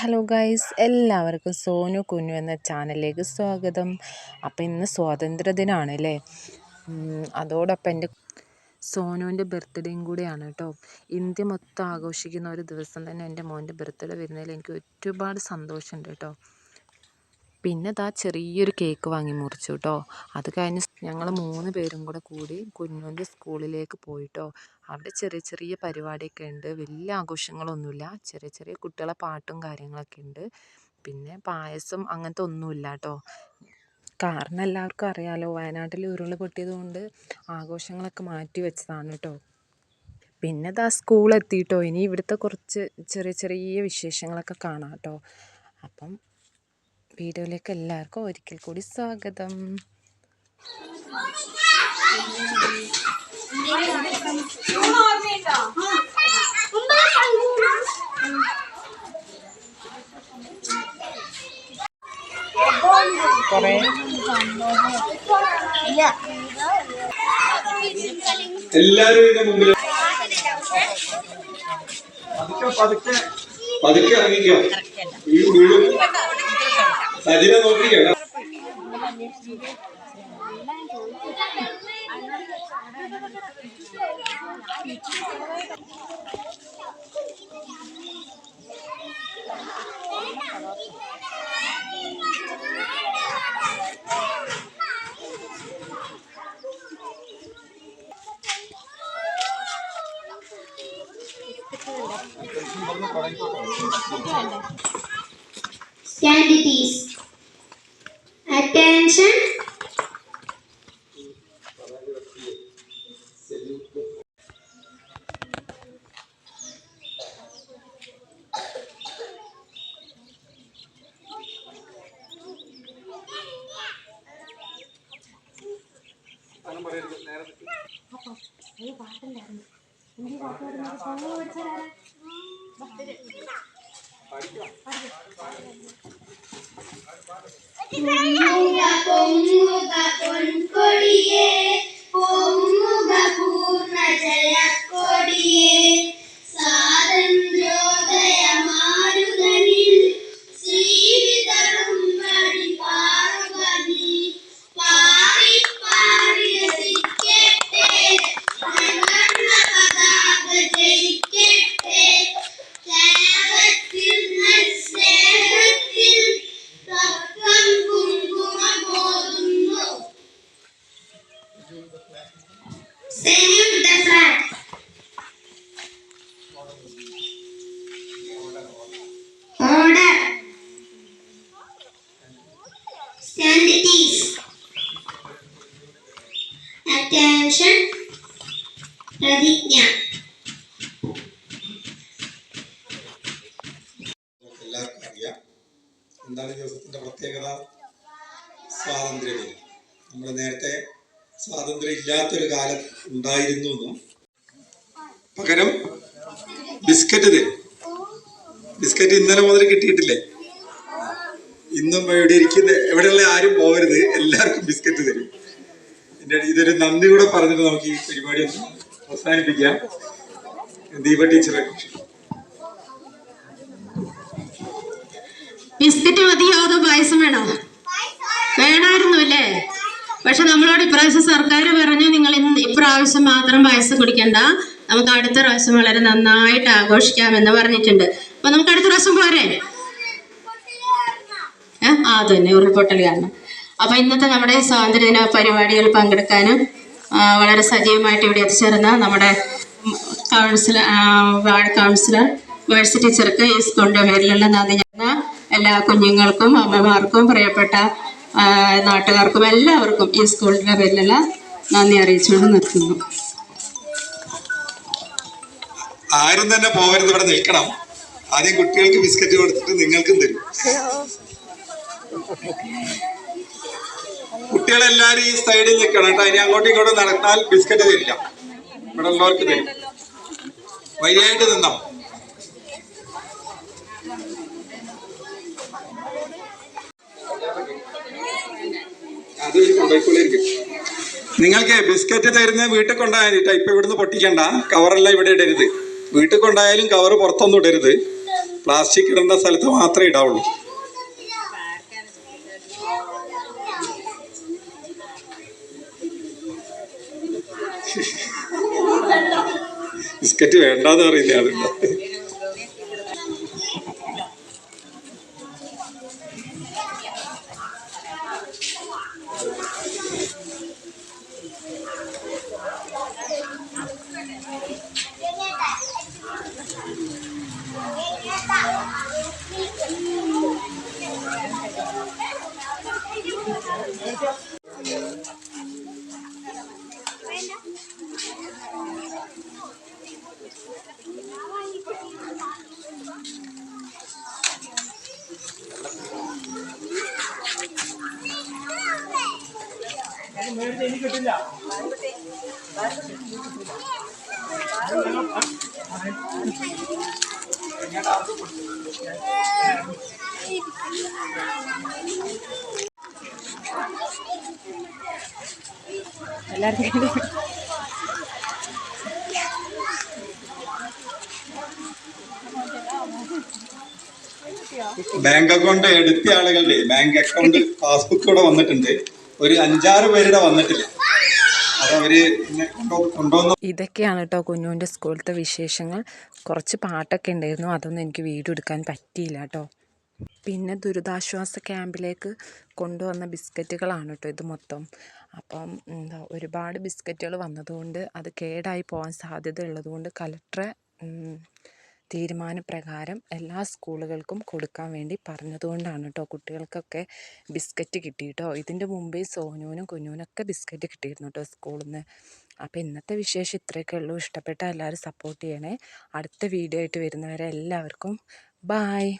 Hello guys എല്ലാവർക്കും സോനു കുഞ്ഞു എന്ന ചാനലിലേക്ക് സ്വാഗതം. അപ്പോൾ ഇന്ന് സ്വാതന്ത്ര്യദിനമാണ് അല്ലേ? അതോടൊപ്പം എന്റെ സോനുവിന്റെ ബർത്ത്ഡേയും കൂടിയാണ് കേട്ടോ. ഇന്ത്യ മൊത്തം ആഘോഷിക്കുന്ന ഒരു ദിവസം തന്നെ എന്റെ മോന്റെ ബർത്ത്ഡേ വരുന്നതിൽ എനിക്ക് ഒരുപാട് സന്തോഷമുണ്ട് കേട്ടോ. പിന്നെ ദാ ചെറിയൊരു കേക്ക് വാങ്ങി മുറിച്ചു കേട്ടോ. അത് കഴിഞ്ഞ് ഞങ്ങൾ മൂന്ന് പേരും കൂടെ കൂടി കുഞ്ഞുന്റെ സ്കൂളിലേക്ക് പോയിട്ടോ. അവിടെ ചെറിയ ചെറിയ പരിപാടിയൊക്കെ ഉണ്ട്. വലിയ ആഘോഷങ്ങളൊന്നുമില്ല. ചെറിയ ചെറിയ കുട്ടികളെ പാട്ടും കാര്യങ്ങളൊക്കെ ഉണ്ട്. പിന്നെ പായസം അങ്ങനത്തെ ഒന്നുമില്ല കേട്ടോ. കാരണം എല്ലാവർക്കും അറിയാലോ വയനാട്ടിൽ ഉരുൾ പൊട്ടിയത് കൊണ്ട് ആഘോഷങ്ങളൊക്കെ മാറ്റി വെച്ചതാണ് കേട്ടോ. പിന്നെ ദാ സ്കൂൾ ഇനി ഇവിടുത്തെ കുറച്ച് ചെറിയ ചെറിയ വിശേഷങ്ങളൊക്കെ കാണാം കേട്ടോ. അപ്പം വീഡിയോയിലേക്ക് എല്ലാവർക്കും ഒരിക്കൽ കൂടി സ്വാഗതം. കുറേ എല്ലാരും ഇതിന്റെ മുമ്പിൽ പതുക്കെ പതുക്കെ. പതുക്കെ ഇറങ്ങിക്കോ. ഈ വീഴും. സജിനെ നോക്കിക്കോ. Stand it is. Attention. പൊങ്ങുക പൊങ്ങുക പൊൻകൊടിയേ Salute the flag. Order. Stand at ease. Attention. പ്രതിജ്ഞ എല്ലാവർക്കും അറിയാം എന്താണ് ദിവസത്തിന്റെ പ്രത്യേകത സ്വാതന്ത്ര്യ ദിനം നമ്മൾ നേരത്തെ സ്വാതന്ത്ര്യം ഇല്ലാത്തൊരു കാലം ഉണ്ടായിരുന്നു എന്നും. പകരം ബിസ്ക്കറ്റ് തരും. ബിസ്ക്കറ്റ് ഇന്നലെ മുതൽ കിട്ടിയിട്ടില്ലേ? ഇന്നും ഇവിടെ ഇരിക്കുന്ന എവിടെയുള്ള ആരും പോകരുത് എല്ലാവർക്കും ബിസ്ക്കറ്റ് തരും. എന്റെ ഇതൊരു നന്ദി കൂടെ പറഞ്ഞിട്ട് നമുക്ക് ഈ പരിപാടി ഒന്ന് അവസാനിപ്പിക്കാം. ദീപ ടീച്ചറെ. ബിസ്ക്കറ്റ് മതിയോ അതോ പായസം വേണോ? അല്ലേ പക്ഷെ നമ്മളോട് ഇപ്രാവശ്യം സർക്കാർ പറഞ്ഞു നിങ്ങൾ ഇപ്രാവശ്യം മാത്രം പായസം കുടിക്കണ്ട. നമുക്ക് അടുത്ത പ്രാവശ്യം വളരെ നന്നായിട്ട് ആഘോഷിക്കാമെന്ന് പറഞ്ഞിട്ടുണ്ട്. അപ്പൊ നമുക്ക് അടുത്ത പ്രാവശ്യം പോരെ? ആ തന്നെ ഉരുൾപൊട്ടൽ കാരണം. അപ്പൊ ഇന്നത്തെ നമ്മുടെ സ്വാതന്ത്ര്യദിന പരിപാടികൾ പങ്കെടുക്കാനും വളരെ സജീവമായിട്ട് ഇവിടെ എത്തിച്ചേർന്ന നമ്മുടെ കൗൺസിലർ വാർഡ് കൗൺസിലർ വേഴ്സ് ടീച്ചർക്ക് ഈ സ്കൂളിന്റെ പേരിലുള്ള നന്ദി. എല്ലാ കുഞ്ഞുങ്ങൾക്കും അമ്മമാർക്കും പ്രിയപ്പെട്ട നാട്ടുകാർക്കും എല്ലാവർക്കും ഈ സ്കൂളിന്റെ പേരിലുള്ള നന്ദി അറിയിച്ചുകൊണ്ട് നിർത്തുന്നു. ആരും തന്നെ പോകരുത് ഇവിടെ നിൽക്കണം. ആദ്യം കുട്ടികൾക്ക് ബിസ്ക്കറ്റ് കൊടുത്തിട്ട് നിങ്ങൾക്കും തരും. കുട്ടികളെല്ലാരും ഈ സൈഡിൽ നിൽക്കണം കേട്ടോ. ഇനി അങ്ങോട്ടും ഇങ്ങോട്ടും നടന്നാൽ ബിസ്ക്കറ്റ് തരില്ല. ഇവിടെ ഉള്ളവർക്ക് തരും. വരിയായിട്ട് നിന്നോ? നിങ്ങൾക്ക് ബിസ്ക്കറ്റ് തരുന്ന വീട്ടിൽ കൊണ്ടുപോയാലിട്ടാ ഇപ്പൊ ഇവിടുന്ന് പൊട്ടിക്കണ്ട. കവറെല്ലാം ഇവിടെ ഇടരുത്. വീട്ടിൽ കൊണ്ടായാലും കവർ പുറത്തൊന്നും ഇടരുത്. പ്ലാസ്റ്റിക് ഇടുന്ന സ്ഥലത്ത് മാത്രമേ ഇടാവുള്ളൂ. ബിസ്ക്കറ്റ് വേണ്ടാന്ന് പറയുന്ന ആളുണ്ടോ. മേടിച്ച് എനിക്ക് കിട്ടില്ല ഞാൻ ആർക്കും കൊടുത്തു ബാങ്ക് അക്കൗണ്ട് എടുത്ത ആളുകളുടെ ബാങ്ക് അക്കൗണ്ട് പാസ്ബുക്ക് ഇവിടെ വന്നിട്ടുണ്ട്. ഒരു അഞ്ചാറ് പേരുടെ വന്നിട്ടില്ല. ഇതൊക്കെയാണ് കേട്ടോ കുഞ്ഞുവിന്റെ സ്കൂളിലത്തെ വിശേഷങ്ങൾ. കുറച്ച് പാട്ടൊക്കെ ഉണ്ടായിരുന്നു. അതൊന്നും എനിക്ക് വീഡിയോ എടുക്കാൻ പറ്റിയില്ല കേട്ടോ. പിന്നെ ദുരിതാശ്വാസ ക്യാമ്പിലേക്ക് കൊണ്ടുവന്ന ബിസ്ക്കറ്റുകളാണ് കേട്ടോ ഇത് മൊത്തം. അപ്പം എന്താ ഒരുപാട് ബിസ്ക്കറ്റുകൾ വന്നതുകൊണ്ട് അത് കേടായി പോകാൻ സാധ്യത ഉള്ളതുകൊണ്ട് കലക്ടറെ തീരുമാനപ്രകാരം എല്ലാ സ്കൂളുകൾക്കും കൊടുക്കാൻ വേണ്ടി പറഞ്ഞതുകൊണ്ടാണ് കേട്ടോ കുട്ടികൾക്കൊക്കെ ബിസ്ക്കറ്റ് കിട്ടി കേട്ടോ ഇതിന്റെ മുമ്പേ സോനുവിനും കുഞ്ഞുവിനൊക്കെ ബിസ്ക്കറ്റ് കിട്ടിയിരുന്നു കേട്ടോ സ്കൂളിൽ നിന്ന് അപ്പോൾ ഇന്നത്തെ വിശേഷം ഇത്രയൊക്കെ ഉള്ളൂ. ഇഷ്ടപ്പെട്ട എല്ലാവരും സപ്പോർട്ട് ചെയ്യണേ. അടുത്ത വീഡിയോ ആയിട്ട് വരുന്നവരെ എല്ലാവർക്കും ബായ്.